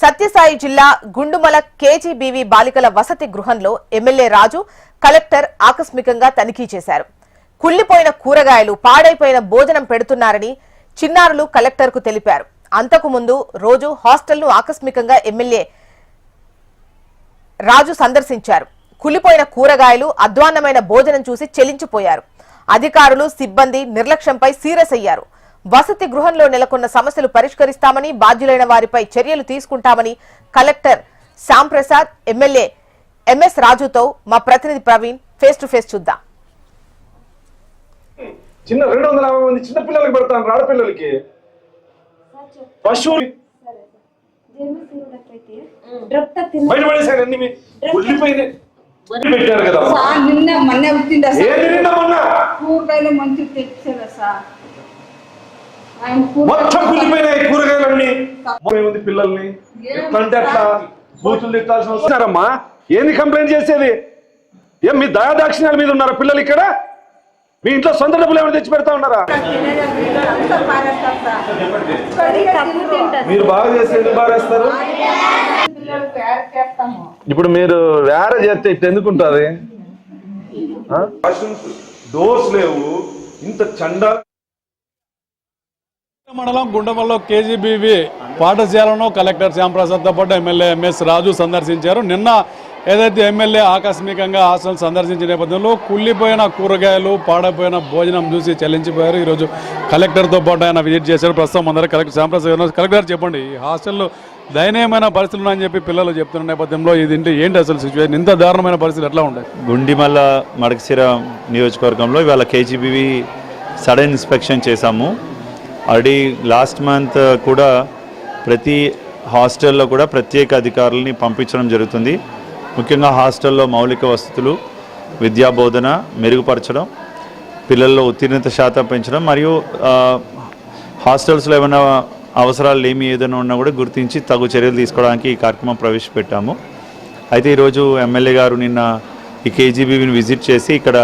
సత్యసాయి జిల్లా గుండుమల కేజీబీవీ బాలికల వసతి గృహంలో ఎమ్మెల్యే రాజు కలెక్టర్ ఆకస్మికంగా తనిఖీ చేశారు. కుళ్ళిపోయిన కూరగాయలు పాడైపోయిన భోజనం పెడుతున్నారని చిన్నారులు కలెక్టర్కు తెలిపారు. అంతకుముందు రోజు హాస్టల్ను ఆకస్మికంగా ఎమ్మెల్యే రాజు సందర్శించారు. కులిపోయిన కూరగాయలు అధ్వాన్నమైన భోజనం చూసి చెలించిపోయారు. అధికారులు సిబ్బంది నిర్లక్ష్యంపై సీరియస్ అయ్యారు. వసతి గృహంలో నెలకొన్న సమస్యలు పరిష్కరిస్తామని బాధ్యులైన వారిపై చర్యలు తీసుకుంటామని కలెక్టర్ శ్యాంప్రసాద్ ఎమ్మెల్యే ఎంఎస్ రాజుతో మా ప్రతినిధి ప్రవీణ్ ఫేస్ టు ఫేస్ చూద్దాం. చిన్న రెండు వందల యాభై మంది చిన్న పిల్లలకి పెడతాను ఆడపిల్లలకి పశువులు పెట్టారు కదా. సార్ నిన్న మొన్న వచ్చిందా సార్? ఏది నిన్న మొన్న? కూరగాయలు మంచి తెచ్చారా సార్? మొత్తం కుళ్ళిపోయినాయి కూరగాయలన్నీ. పిల్లల్ని? ఎట్లా అంటే అట్లా బూతులు తిట్టాల్సిన వస్తున్నారమ్మా ఏంది కంప్లైంట్ చేసేది? ఏం మీ దయాదాక్షిణ్యాల మీద ఉన్నారా పిల్లలు ఇక్కడ? మీ ఇంట్లో సొంత డబ్బులు ఏమైనా తెచ్చి పెడతా ఉన్నారా? మీరు బాగా చేసేది చేస్తాము ఇప్పుడు మీరు వేరే చేస్తే ఇట్లా ఎందుకు ఉంటుంది డోర్స్ లేవు. ఇంత చండా మండలం గుండమల్లో కేజీబీవి పాఠశాలను కలెక్టర్ శ్యాంప్రసాద్తో పాటు ఎమ్మెల్యే ఎంఎస్ రాజు సందర్శించారు. నిన్న ఏదైతే ఎమ్మెల్యే ఆకస్మికంగా హాస్టల్ సందర్శించిన నేపథ్యంలో కుళ్ళిపోయిన కూరగాయలు పాడైపోయిన భోజనం చూసి చెల్లించిపోయారు ఈరోజు కలెక్టర్తో పాటు ఆయన విజిట్ చేశారు. ప్రస్తుతం అందరూ కలెక్టర్ శ్యాంప్రసాద్ కలెక్టర్ చెప్పండి ఈ హాస్టల్లో దయనీయమైన పరిస్థితులు ఉన్నాయని చెప్పి పిల్లలు చెప్తున్న నేపథ్యంలో ఇది ఏంటి ఏంటి అసలు సిచ్యువేషన్ ఇంత దారుణమైన పరిస్థితులు ఎట్లా ఉంటాయి? గుండిమల్ల మడకసిర నియోజకవర్గంలో ఇవాళ కేజీబీవి సడన్ ఇన్స్పెక్షన్ చేశాము. ఆల్రెడీ లాస్ట్ మంత్ కూడా ప్రతి హాస్టల్లో కూడా ప్రత్యేక అధికారులని పంపించడం జరుగుతుంది. ముఖ్యంగా హాస్టల్లో మౌలిక వసతులు విద్యా బోధన మెరుగుపరచడం పిల్లల్లో ఉత్తీర్ణత శాతం పెంచడం మరియు హాస్టల్స్లో ఏమైనా అవసరాలు ఏమి ఏదైనా ఉన్నా కూడా గుర్తించి తగు చర్యలు తీసుకోవడానికి ఈ కార్యక్రమం ప్రవేశపెట్టాము. అయితే ఈరోజు ఎమ్మెల్యే గారు నిన్న ఈ కేజీబీని విజిట్ చేసి ఇక్కడ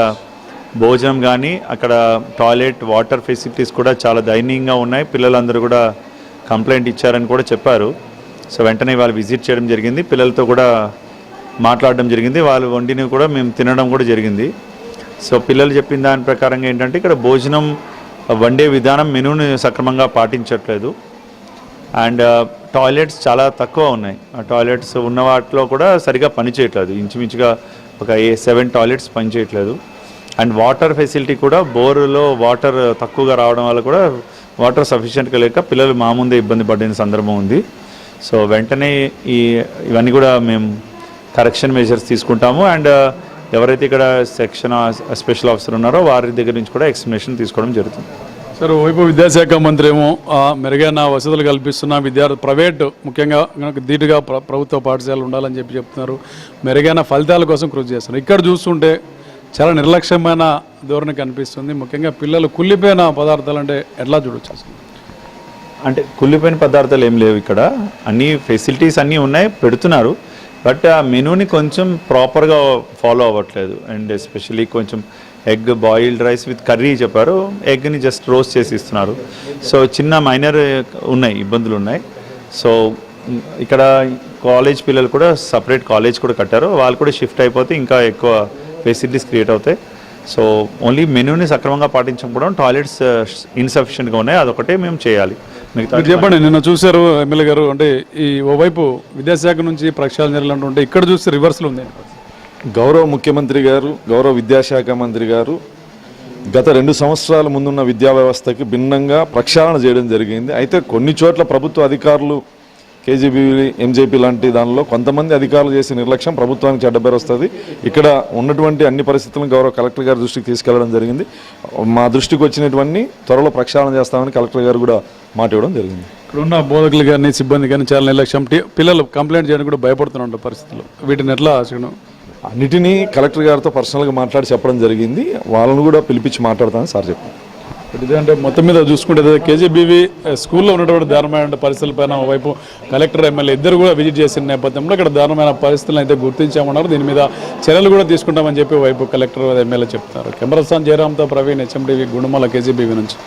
భోజనం కానీ అక్కడ టాయిలెట్ వాటర్ ఫెసిలిటీస్ కూడా చాలా దయనీయంగా ఉన్నాయి. పిల్లలందరూ కూడా కంప్లైంట్ ఇచ్చారని కూడా చెప్పారు. సో వెంటనే వాళ్ళు విజిట్ చేయడం జరిగింది. పిల్లలతో కూడా మాట్లాడడం జరిగింది. వాళ్ళు వండిని కూడా మేము తినడం కూడా జరిగింది. సో పిల్లలు చెప్పిన దాని ప్రకారంగా ఏంటంటే ఇక్కడ భోజనం వండే విధానం మెనూని సక్రమంగా పాటించట్లేదు. అండ్ టాయిలెట్స్ చాలా తక్కువ ఉన్నాయి. ఆ టాయిలెట్స్ ఉన్న వాటిలో కూడా సరిగా పనిచేయట్లేదు. ఇంచుమించుగా ఒక ఏ సెవెన్ టాయిలెట్స్ పనిచేయట్లేదు. అండ్ వాటర్ ఫెసిలిటీ కూడా బోరులో వాటర్ తక్కువగా రావడం వల్ల కూడా వాటర్ సఫిషియెంట్గా లేక పిల్లలు మా ముందే ఇబ్బంది పడిన సందర్భం ఉంది. సో వెంటనే ఈ ఇవన్నీ కూడా మేము కరెక్షన్ మెజర్స్ తీసుకుంటాము. అండ్ uh, ఎవరైతే ఇక్కడ సెక్షన్ స్పెషల్ ఆఫీసర్ ఉన్నారో వారి దగ్గర నుంచి కూడా ఎక్స్ప్లెనేషన్ తీసుకోవడం జరుగుతుంది. సార్ వైపు విద్యాశాఖ మంత్రి ఏమో మెరుగైన వసతులు కల్పిస్తున్న విద్యార్థి ప్రైవేట్ ముఖ్యంగా ధీటుగా ప్రభుత్వ పాఠశాలలు ఉండాలని చెప్పి చెప్తున్నారు. మెరుగైన ఫలితాల కోసం కృషి చేస్తున్నారు. ఇక్కడ చూస్తుంటే చాలా నిర్లక్ష్యమైన ధోరణి కనిపిస్తుంది. ముఖ్యంగా పిల్లలు కుళ్ళిపోయిన పదార్థాలు అంటే ఎట్లా చూడొచ్చు అంటే కుళ్ళిపోయిన పదార్థాలు ఏం లేవు ఇక్కడ. అన్ని ఫెసిలిటీస్ అన్నీ ఉన్నాయి పెడుతున్నారు. బట్ ఆ మెనూని కొంచెం ప్రాపర్గా ఫాలో అవ్వట్లేదు. అండ్ ఎస్పెషలీ కొంచెం egg boiled rice with curry చెప్పారు. ఎగ్ని జస్ట్ రోస్ట్ చేసి ఇస్తున్నారు. సో చిన్న మైనర్ ఉన్నాయి ఇబ్బందులు ఉన్నాయి. సో ఇక్కడ కాలేజ్ పిల్లలు కూడా సపరేట్ కాలేజ్ కూడా కట్టారు. వాళ్ళు కూడా షిఫ్ట్ అయిపోతే ఇంకా ఎక్కువ ఫెసిలిటీస్ క్రియేట్ అవుతాయి సో ఓన్లీ మెనూని సక్రమంగా పాటించకపోవడం టాయిలెట్స్ ఇన్సఫిషియెంట్గా ఉన్నాయి. అదొకటే మేము చేయాలి. మిగతా మీరు చెప్పండి నిన్న చూశారు ఎమ్మెల్యే గారు అంటే ఈ ఓవైపు విద్యాశాఖ నుంచి ప్రక్షాళన అంటుంటే ఇక్కడ చూస్తే రివర్స్లో ఉంది. గౌరవ ముఖ్యమంత్రి గారు గౌరవ విద్యాశాఖ మంత్రి గారు గత రెండు సంవత్సరాల ముందున్న విద్యా వ్యవస్థకి భిన్నంగా ప్రక్షాళన చేయడం జరిగింది. అయితే కొన్ని చోట్ల ప్రభుత్వ అధికారులు కేజీబీ ఎంజేపీ లాంటి దానిలో కొంతమంది అధికారులు చేసే నిర్లక్ష్యం ప్రభుత్వానికి చెడ్డబేరు వస్తుంది. ఇక్కడ ఉన్నటువంటి అన్ని పరిస్థితులను గౌరవ కలెక్టర్ గారి దృష్టికి తీసుకెళ్ళడం జరిగింది. మా దృష్టికి వచ్చినటువంటి త్వరలో ప్రక్షాళన చేస్తామని కలెక్టర్ గారు కూడా మాట ఇవ్వడం జరిగింది. ఇక్కడ ఉన్న బోధకులు కానీ సిబ్బంది కానీ చాలా నిర్లక్ష్యం. పిల్లలు కంప్లైంట్ చేయడానికి కూడా భయపడుతున్న పరిస్థితులు. వీటిని ఎట్లా అన్నిటినీ కలెక్టర్ గారితో పర్సనల్గా మాట్లాడి చెప్పడం జరిగింది. వాళ్ళను కూడా పిలిపించి మాట్లాడతామని సార్ చెప్పారు. ఇదంటే మొత్తం మీద చూసుకుంటే కేజీబీవీ స్కూల్లో ఉన్నటువంటి దారుణమైన పరిస్థితులపైన వైపు కలెక్టర్ ఎమ్మెల్యే ఇద్దరు కూడా విజిట్ చేసిన నేపథ్యంలో ఇక్కడ దారుణమైన పరిస్థితులను అయితే గుర్తించామన్నారు. దీని మీద చర్యలు కూడా తీసుకుంటామని చెప్పి వైపు కలెక్టర్ ఎమ్మెల్యే చెప్తున్నారు. కెమెరాస్థాన్ జయరామ్తో ప్రవీణ్ హెచ్ఎండివి గుణమాల కేజీబీవీ నుంచి.